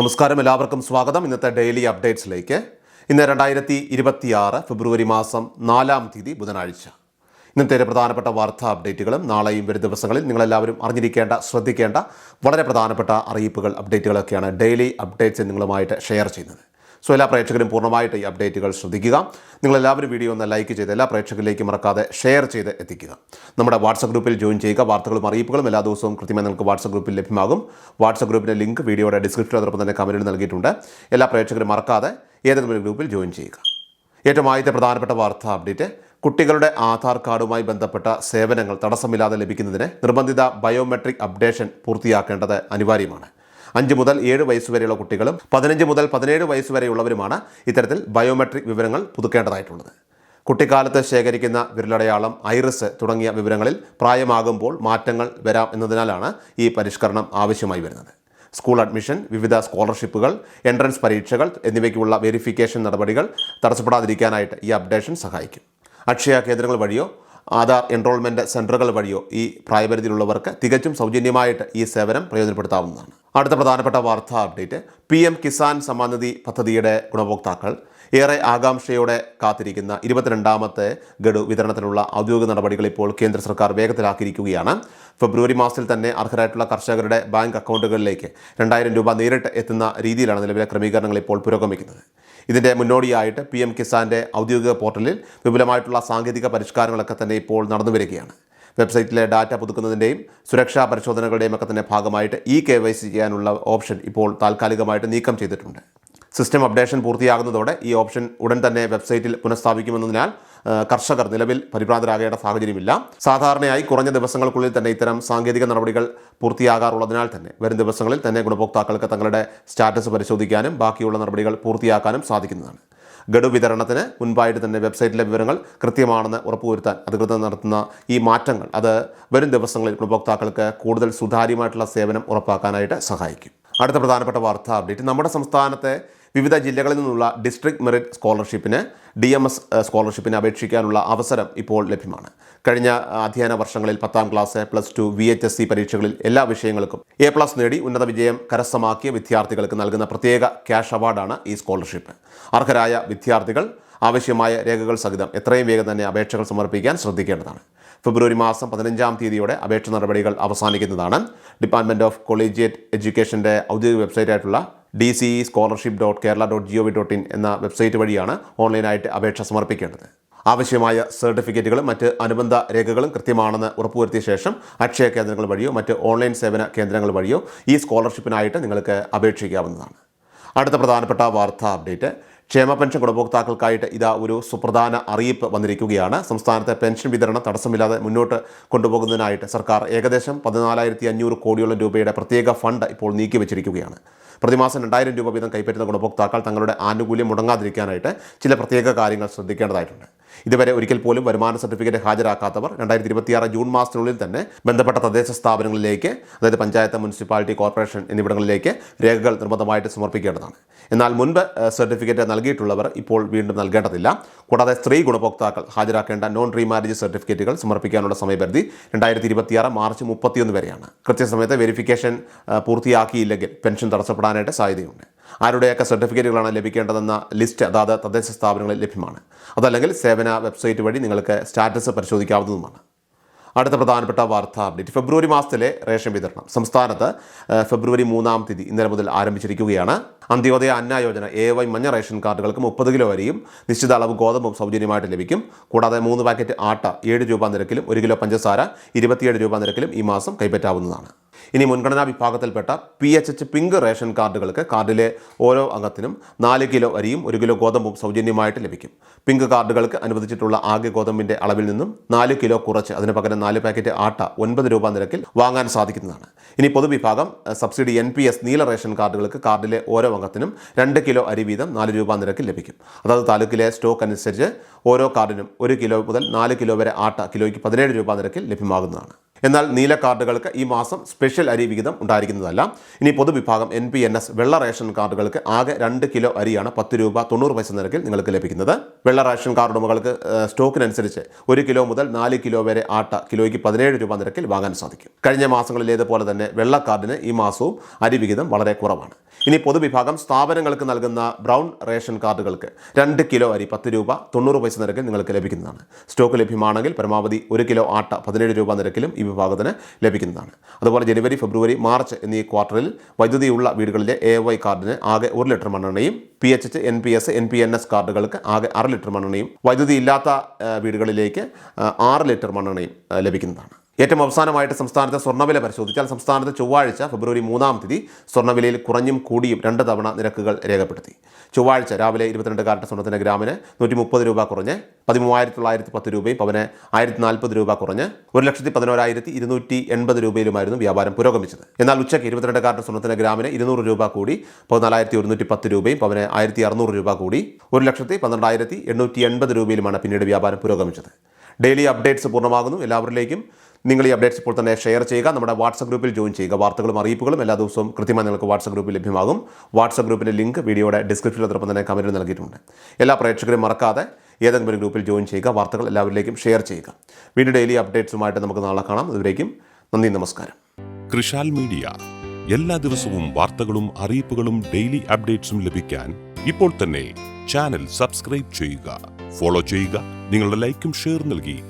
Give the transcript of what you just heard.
നമസ്കാരം. എല്ലാവർക്കും സ്വാഗതം. ഇന്നത്തെ ഡെയിലി അപ്ഡേറ്റ്സിലേക്ക്. ഇന്ന് രണ്ടായിരത്തി ഇരുപത്തിയാറ് ഫെബ്രുവരി മാസം നാലാം തീയതി ബുധനാഴ്ച. ഇന്നത്തെ പ്രധാനപ്പെട്ട വാർത്താ അപ്ഡേറ്റുകളും നാളെയും വരും ദിവസങ്ങളിൽ നിങ്ങളെല്ലാവരും അറിഞ്ഞിരിക്കേണ്ട ശ്രദ്ധിക്കേണ്ട വളരെ പ്രധാനപ്പെട്ട അറിയിപ്പുകൾ അപ്ഡേറ്റുകളൊക്കെയാണ് ഡെയിലി അപ്ഡേറ്റ്സ് നിങ്ങളുമായിട്ട് ഷെയർ ചെയ്യുന്നത്. സോ എല്ലാ പ്രേക്ഷകരും പൂർണമായിട്ട് ഈ അപ്ഡേറ്റുകൾ ശ്രദ്ധിക്കുക. നിങ്ങളെല്ലാവരും വീഡിയോ ഒന്ന് ലൈക്ക് ചെയ്ത് എല്ലാ പ്രേക്ഷകരിലേക്ക് മറക്കാതെ ഷെയർ ചെയ്ത് എത്തിക്കുക. നമ്മുടെ വാട്സപ്പ് ഗ്രൂപ്പിൽ ജോയിൻ ചെയ്യുക. വാർത്തകളും അറിയിപ്പുകളും എല്ലാ ദിവസവും കൃത്യമായി നിങ്ങൾക്ക് വാട്സപ്പ് ഗ്രൂപ്പിൽ ലഭ്യമാകും. വാട്സപ്പ് ഗ്രൂപ്പിന്റെ ലിങ്ക് വീഡിയോയുടെ ഡിസ്ക്രിപ്ഷൻ അതോടൊപ്പം തന്നെ കമന്റിൽ നൽകിയിട്ടുണ്ട്. എല്ലാ പ്രേക്ഷകരും മറക്കാതെ ഏതെങ്കിലും ഒരു ഗ്രൂപ്പിൽ ജോയിൻ ചെയ്യുക. ഏറ്റവും ആദ്യത്തെ പ്രധാനപ്പെട്ട വാർത്താ അപ്ഡേറ്റ്. കുട്ടികളുടെ ആധാർ കാർഡുമായി ബന്ധപ്പെട്ട സേവനങ്ങൾ തടസ്സമില്ലാതെ ലഭിക്കുന്നതിന് നിർബന്ധിത ബയോമെട്രിക് അപ്ഡേഷൻ പൂർത്തിയാക്കേണ്ടത് അനിവാര്യമാണ്. അഞ്ച് മുതൽ ഏഴ് വയസ്സ് വരെയുള്ള കുട്ടികളും പതിനഞ്ച് മുതൽ പതിനേഴ് വയസ്സ് വരെയുള്ളവരുമാണ് ഇത്തരത്തിൽ ബയോമെട്രിക് വിവരങ്ങൾ പുതുക്കേണ്ടതായിട്ടുള്ളത്. കുട്ടിക്കാലത്ത് ശേഖരിക്കുന്ന വിരലടയാളം ഐറിസ് തുടങ്ങിയ വിവരങ്ങളിൽ പ്രായമാകുമ്പോൾ മാറ്റങ്ങൾ വരാം എന്നതിനാലാണ് ഈ പരിഷ്കരണം ആവശ്യമായി വരുന്നത്. സ്കൂൾ അഡ്മിഷൻ വിവിധ സ്കോളർഷിപ്പുകൾ എൻട്രൻസ് പരീക്ഷകൾ എന്നിവയ്ക്കുള്ള വെരിഫിക്കേഷൻ നടപടികൾ തടസ്സപ്പെടാതിരിക്കാനായിട്ട് ഈ അപ്ഡേഷൻ സഹായിക്കും. അക്ഷയ കേന്ദ്രങ്ങൾ വഴിയോ ആധാർ എൻറോൾമെന്റ് സെന്ററുകൾ വഴിയോ ഈ പ്രായപരിധിയിലുള്ളവർക്ക് തികച്ചും സൗജന്യമായിട്ട് ഈ സേവനം പ്രയോജനപ്പെടുത്താവുന്നതാണ്. അടുത്ത പ്രധാനപ്പെട്ട വാർത്താ update P M Kisan Samanidhi പദ്ധതിയുടെ ഗുണഭോക്താക്കൾ ഏറെ ആകാംക്ഷയോടെ കാത്തിരിക്കുന്ന ഇരുപത്തിരണ്ടാമത്തെ ഗഡു വിതരണത്തിനുള്ള ഔദ്യോഗിക നടപടികൾ ഇപ്പോൾ കേന്ദ്ര സർക്കാർ വേഗത്തിലാക്കിയിരിക്കുകയാണ്. ഫെബ്രുവരി മാസത്തിൽ തന്നെ അർഹരായിട്ടുള്ള കർഷകരുടെ ബാങ്ക് അക്കൗണ്ടുകളിലേക്ക് രണ്ടായിരം രൂപ നേരിട്ട് എത്തുന്ന രീതിയിലാണ് നിലവിലെ ക്രമീകരണങ്ങൾ ഇപ്പോൾ പുരോഗമിക്കുന്നത്. ഇതിന്റെ മുന്നോടിയായിട്ട് പി എം കിസാന്റെ ഔദ്യോഗിക പോർട്ടലിൽ വിപുലമായിട്ടുള്ള സാങ്കേതിക പരിഷ്കാരങ്ങളൊക്കെ തന്നെ ഇപ്പോൾ നടന്നു വരികയാണ്. വെബ്സൈറ്റിലെ ഡാറ്റ പുതുക്കുന്നതിന്റെയും സുരക്ഷാ പരിശോധനകളുടെയും ഒക്കെ തന്നെ ഭാഗമായിട്ട് ഇ കെ വൈ സി ചെയ്യാനുള്ള ഓപ്ഷൻ ഇപ്പോൾ താൽക്കാലികമായിട്ട് നീക്കം ചെയ്തിട്ടുണ്ട്. സിസ്റ്റം അപ്ഡേഷൻ പൂർത്തിയാകുന്നതോടെ ഈ ഓപ്ഷൻ ഉടൻ തന്നെ വെബ്സൈറ്റിൽ പുനഃസ്ഥാപിക്കുമെന്നതിനാൽ കർഷകർ നിലവിൽ പരിഭ്രാന്തരാകേണ്ട സാഹചര്യമില്ല. സാധാരണയായി കുറഞ്ഞ ദിവസങ്ങൾക്കുള്ളിൽ തന്നെ ഇത്തരം സാങ്കേതിക നടപടികൾ പൂർത്തിയാകാറുള്ളതിനാൽ തന്നെ വരും ദിവസങ്ങളിൽ തന്നെ ഗുണഭോക്താക്കൾക്ക് തങ്ങളുടെ സ്റ്റാറ്റസ് പരിശോധിക്കാനും ബാക്കിയുള്ള നടപടികൾ പൂർത്തിയാക്കാനും സാധിക്കുന്നതാണ്. ഗഡു വിതരണത്തിന് മുൻപായിട്ട് തന്നെ വെബ്സൈറ്റിലെ വിവരങ്ങൾ കൃത്യമാണെന്ന് ഉറപ്പുവരുത്താൻ അധികൃതർ നടത്തുന്ന ഈ മാറ്റങ്ങൾ അത് വരും ദിവസങ്ങളിൽ ഗുണഭോക്താക്കൾക്ക് കൂടുതൽ സുതാര്യമായിട്ടുള്ള സേവനം ഉറപ്പാക്കാനായിട്ട് സഹായിക്കും. അടുത്ത പ്രധാനപ്പെട്ട വാർത്താ അപ്ഡേറ്റ്. നമ്മുടെ സംസ്ഥാനത്തെ വിവിധ ജില്ലകളിൽ നിന്നുള്ള ഡിസ്ട്രിക്ട് മെറിറ്റ് സ്കോളർഷിപ്പിന് ഡി എം എസ് സ്കോളർഷിപ്പിന് അപേക്ഷിക്കാനുള്ള അവസരം ഇപ്പോൾ ലഭ്യമാണ്. കഴിഞ്ഞ അധ്യയന വർഷങ്ങളിൽ പത്താം class plus two V H S C പരീക്ഷകളിൽ എല്ലാ വിഷയങ്ങൾക്കും എ പ്ലസ് നേടി ഉന്നത വിജയം കരസ്ഥമാക്കിയ വിദ്യാർത്ഥികൾക്ക് നൽകുന്ന പ്രത്യേക ക്യാഷ് അവാർഡാണ് ഈ സ്കോളർഷിപ്പ്. അർഹരായ വിദ്യാർത്ഥികൾ ആവശ്യമായ രേഖകൾ സഹിതം എത്രയും വേഗം തന്നെ അപേക്ഷകൾ സമർപ്പിക്കാൻ ശ്രദ്ധിക്കേണ്ടതാണ്. ഫെബ്രുവരി മാസം പതിനഞ്ചാം തീയതിയോടെ അപേക്ഷ നടപടികൾ അവസാനിക്കുന്നതാണ്. ഡിപ്പാർട്ട്മെന്റ് ഓഫ് കൊളീജിയേറ്റ് എഡ്യൂക്കേഷന്റെ ഔദ്യോഗിക വെബ്സൈറ്റായിട്ടുള്ള D C scholarship dot Kerala dot G O V dot in എന്ന വെബ്സൈറ്റ് വഴിയാണ് ഓൺലൈനായിട്ട് അപേക്ഷ സമർപ്പിക്കേണ്ടത്. ആവശ്യമായ സർട്ടിഫിക്കറ്റുകളും മറ്റ് അനുബന്ധ രേഖകളും കൃത്യമാണെന്ന് ഉറപ്പുവരുത്തിയ ശേഷം അക്ഷയ കേന്ദ്രങ്ങൾ വഴിയോ മറ്റ് ഓൺലൈൻ സേവന കേന്ദ്രങ്ങൾ വഴിയോ ഈ സ്കോളർഷിപ്പിനായിട്ട് നിങ്ങൾക്ക് അപേക്ഷിക്കാവുന്നതാണ്. അടുത്ത പ്രധാനപ്പെട്ട വാർത്താ അപ്ഡേറ്റ് ക്ഷേമ പെൻഷൻ ഗുണഭോക്താക്കൾക്കായിട്ട് ഇതാ ഒരു സുപ്രധാന അറിയിപ്പ് വന്നിരിക്കുകയാണ്. സംസ്ഥാനത്തെ പെൻഷൻ വിതരണം തടസ്സമില്ലാതെ മുന്നോട്ട് കൊണ്ടുപോകുന്നതിനായിട്ട് സർക്കാർ ഏകദേശം പതിനാലായിരത്തി അഞ്ഞൂറ് കോടിയോളം രൂപയുടെ പ്രത്യേക ഫണ്ട് ഇപ്പോൾ നീക്കിവെച്ചിരിക്കുകയാണ്. പ്രതിമാസം രണ്ടായിരം രൂപ വീതം കൈപ്പറ്റുന്ന ഗുണഭോക്താക്കൾ തങ്ങളുടെ ആനുകൂല്യം മുടങ്ങാതിരിക്കാനായിട്ട് ചില പ്രത്യേക കാര്യങ്ങൾ ശ്രദ്ധിക്കേണ്ടതായിട്ടുണ്ട്. ഇതുവരെ ഒരിക്കൽ പോലും വരുമാന സർട്ടിഫിക്കറ്റ് ഹാജരാക്കാത്തവർ രണ്ടായിരത്തി ഇരുപത്തിയാറ് ജൂൺ മാസത്തിനുള്ളിൽ തന്നെ ബന്ധപ്പെട്ട തദ്ദേശ സ്ഥാപനങ്ങളിലേക്ക് അതായത് പഞ്ചായത്ത് മുനിസിപ്പാലിറ്റി കോർപ്പറേഷൻ എന്നിവിടങ്ങളിലേക്ക് രേഖകൾ നിർബന്ധമായിട്ട് സമർപ്പിക്കേണ്ടതാണ്. എന്നാൽ മുൻപ് സർട്ടിഫിക്കറ്റ് നൽകിയിട്ടുള്ളവർ ഇപ്പോൾ വീണ്ടും നൽകേണ്ടതില്ല. കൂടാതെ സ്ത്രീ ഗുണഭോക്താക്കൾ ഹാജരാക്കേണ്ട നോൺ റീമാരേജ് സർട്ടിഫിക്കറ്റുകൾ സമർപ്പിക്കാനുള്ള സമയപരിധി രണ്ടായിരത്തി ഇരുപത്തിയാറ് മാർച്ച് മുപ്പത്തിയൊന്ന് വരെയാണ്. കൃത്യസമയത്ത് വെരിഫിക്കേഷൻ പൂർത്തിയാക്കിയില്ലെങ്കിൽ പെൻഷൻ തടസ്സപ്പെടാനായിട്ട് സാധ്യതയുണ്ട്. ആരുടെയൊക്കെ സർട്ടിഫിക്കറ്റുകളാണ് ലഭിക്കേണ്ടതെന്ന ലിസ്റ്റ് അതാത് തദ്ദേശ സ്ഥാപനങ്ങളിൽ ലഭ്യമാണ്. അതല്ലെങ്കിൽ സേവന വെബ്സൈറ്റ് വഴി നിങ്ങൾക്ക് സ്റ്റാറ്റസ് പരിശോധിക്കാവുന്നതുമാണ്. അടുത്ത പ്രധാനപ്പെട്ട വാർത്താ അപ്ഡേറ്റ്. ഫെബ്രുവരി മാസത്തിലെ റേഷൻ വിതരണം. സംസ്ഥാനത്ത് ഫെബ്രുവരി മൂന്നാം തീയതി ഇന്നലെ മുതൽ ആരംഭിച്ചിരിക്കുകയാണ്. അന്ത്യോദയ അന്ന യോജന എ വൈ മഞ്ഞ റേഷൻ കാർഡുകൾക്ക് മുപ്പത് കിലോ വരെയും നിശ്ചിത അളവ് ഗോതമ്പും സൗജന്യമായിട്ട് ലഭിക്കും. കൂടാതെ മൂന്ന് പാക്കറ്റ് ആട്ട ഏഴ് രൂപ നിരക്കിലും ഒരു കിലോ പഞ്ചസാര ഇരുപത്തിയേഴ് രൂപ നിരക്കിലും ഈ മാസം കൈപ്പറ്റാവുന്നതാണ്. ഇനി മുൻഗണനാ വിഭാഗത്തിൽപ്പെട്ട P H H pink ration കാർഡുകൾക്ക് കാർഡിലെ ഓരോ അംഗത്തിനും നാല് കിലോ അരിയും ഒരു കിലോ ഗോതമ്പും സൗജന്യമായിട്ട് ലഭിക്കും. പിങ്ക് കാർഡുകൾക്ക് അനുവദിച്ചിട്ടുള്ള ആകെ ഗോതമ്പിന്റെ അളവിൽ നിന്നും നാല് കിലോ കുറച്ച് അതിന് പകരം നാല് പാക്കറ്റ് ആട്ട ഒൻപത് രൂപ നിരക്കിൽ വാങ്ങാൻ സാധിക്കുന്നതാണ്. ഇനി പൊതുവിഭാഗം സബ്സിഡി എൻ പി എസ് നീല റേഷൻ കാർഡുകൾക്ക് കാർഡിലെ ഓരോ അംഗത്തിനും രണ്ട് കിലോ അരി വീതം നാല് രൂപ നിരക്കിൽ ലഭിക്കും. അതായത് താലൂക്കിലെ സ്റ്റോക്ക് അനുസരിച്ച് ഓരോ കാർഡിനും ഒരു കിലോ മുതൽ നാല് കിലോ വരെ ആട്ട കിലോയ്ക്ക് പതിനേഴ് രൂപ നിരക്കിൽ ലഭ്യമാകുന്നതാണ്. എന്നാൽ നീല കാർഡുകൾക്ക് ഈ മാസം സ്പെഷ്യൽ അരി വിഹിതം ഉണ്ടായിരിക്കുന്നതല്ല. ഇനി പൊതുവിഭാഗം എൻ പി എൻ എസ് വെള്ള റേഷൻ കാർഡുകൾക്ക് ആകെ രണ്ട് കിലോ അരിയാണ് പത്ത് രൂപ തൊണ്ണൂറ് പൈസ നിരക്കിൽ നിങ്ങൾക്ക് ലഭിക്കുന്നത്. വെള്ള റേഷൻ കാർഡ് ഉടമകൾക്ക് സ്റ്റോക്കിനനുസരിച്ച് ഒരു കിലോ മുതൽ നാല് കിലോ വരെ ആട്ട കിലോയ്ക്ക് പതിനേഴ് രൂപ നിരക്കിൽ വാങ്ങാൻ സാധിക്കും. കഴിഞ്ഞ മാസങ്ങളിലേതുപോലെ തന്നെ വെള്ള കാർഡിന് ഈ മാസവും അരി വിഹിതം വളരെ കുറവാണ്. ഇനി പൊതുവിഭാഗം സ്ഥാപനങ്ങൾക്ക് നൽകുന്ന ബ്രൗൺ റേഷൻ കാർഡുകൾക്ക് രണ്ട് കിലോ അരി പത്ത് രൂപ തൊണ്ണൂറ് പൈസ നിരക്കിൽ നിങ്ങൾക്ക് ലഭിക്കുന്നതാണ്. സ്റ്റോക്ക് ലഭ്യമാണെങ്കിൽ പരമാവധി ഒരു കിലോ ആട്ട പതിനേഴ് രൂപ നിരക്കിലും ഈ വിഭാഗത്തിന് ലഭിക്കുന്നതാണ്. അതുപോലെ ജനുവരി ഫെബ്രുവരി മാർച്ച് എന്നീ ക്വാർട്ടറിൽ വൈദ്യുതിയുള്ള വീടുകളിലെ എ വൈ കാർഡിന് ആകെ ഒരു litre മണ്ണെണ്ണയും P H H N P S N P N S കാർഡുകൾക്ക് ആകെ അര ലിറ്റർ മണ്ണെണ്ണയും വൈദ്യുതി ഇല്ലാത്ത വീടുകളിലേക്ക് ആറ് ലിറ്റർ മണ്ണെണ്ണയും ലഭിക്കുന്നതാണ്. ഏറ്റവും അവസാനമായിട്ട് സംസ്ഥാനത്തെ സ്വർണവില പരിശോധിച്ചാൽ സംസ്ഥാനത്ത് ചൊവ്വാഴ്ച ഫെബ്രുവരി മൂന്നാം തീയതി സ്വർണവിലയിൽ കുറഞ്ഞും കൂടിയും രണ്ട് തവണ നിരക്കുകൾ രേഖപ്പെടുത്തി. ചൊവ്വാഴ്ച രാവിലെ ഇരുപത്തിരണ്ട് കാരറ്റ് സ്വർണത്തിന് ഗ്രാമിന് നൂറ്റി മുപ്പത് രൂപ കുറഞ്ഞ് പതിമൂവായിരത്തി തൊള്ളായിരത്തി പത്ത് രൂപയും പവന് ആയിരത്തി നാൽപ്പത് രൂപ കുറഞ്ഞ് ഒരു ലക്ഷത്തി പതിനോരായിരത്തി ഇരുന്നൂറ്റി എൺപത് രൂപയിലുമായിരുന്നു വ്യാപാരം പുരോഗമിച്ചത്. എന്നാൽ ഉച്ചയ്ക്ക് ഇരുപത്തിരണ്ട് കാരറ്റ് സ്വർണത്തിന് ഗ്രാമിന് ഇരുന്നൂറ് രൂപ കൂടി പതിനാലായിരത്തി ഒരുന്നൂറ്റി പത്ത് രൂപയും പവന് ആയിരത്തി അറുന്നൂറ് രൂപ കൂടി ഒരു ലക്ഷത്തി പന്ത്രണ്ടായിരത്തി എണ്ണൂറ്റി എൺപത് രൂപയിലുമാണ് പിന്നീട് വ്യാപാരം പുരോഗമിച്ചത്. ഡെയിലി അപ്ഡേറ്റ്സ് പൂർണമാകുന്നു. എല്ലാവരിലേക്കും നിങ്ങൾ ഈ അപ്ഡേറ്റ്സ് ഇപ്പോൾ തന്നെ ഷെയർ ചെയ്യുക. നമ്മുടെ വാട്സപ്പ് ഗ്രൂപ്പിൽ ജോയിൻ ചെയ്യുക. വാർത്തകളും അറിയിപ്പുകളും എല്ലാ ദിവസവും കൃത്യമായി നിങ്ങൾക്ക് വാട്സപ്പ് ഗ്രൂപ്പിൽ ലഭ്യമാകും. വാട്സപ്പ് ഗ്രൂപ്പിന്റെ ലിങ്ക് വീഡിയോയുടെ ഡിസ്ക്രിപ്ഷനിലൊപ്പം തന്നെ കമന്റിൽ നൽകിയിട്ടുണ്ട്. എല്ലാ പ്രേക്ഷകരും മറക്കാതെ ഏതെങ്കിലും ഒരു ഗ്രൂപ്പിൽ ജോയിൻ ചെയ്യുക. വാർത്തകൾ എല്ലാവരിലേക്കും ഷെയർ ചെയ്യുക. വീണ്ടും ഡെയിലി അപ്ഡേറ്റ്സുമായിട്ട് നമുക്ക് നാളെ കാണാം. അതുവരേക്കും നന്ദി നമസ്കാരം. കൃഷാൽ മീഡിയ എല്ലാ ദിവസവും വാർത്തകളും അറിയിപ്പുകളും ഡെയിലി അപ്ഡേറ്റ്സും ലഭിക്കാൻ ഇപ്പോൾ തന്നെ ചാനൽ സബ്സ്ക്രൈബ് ചെയ്യുക. ഫോളോ ചെയ്യുക. നിങ്ങളുടെ ലൈക്കും ഷെയർ നൽകി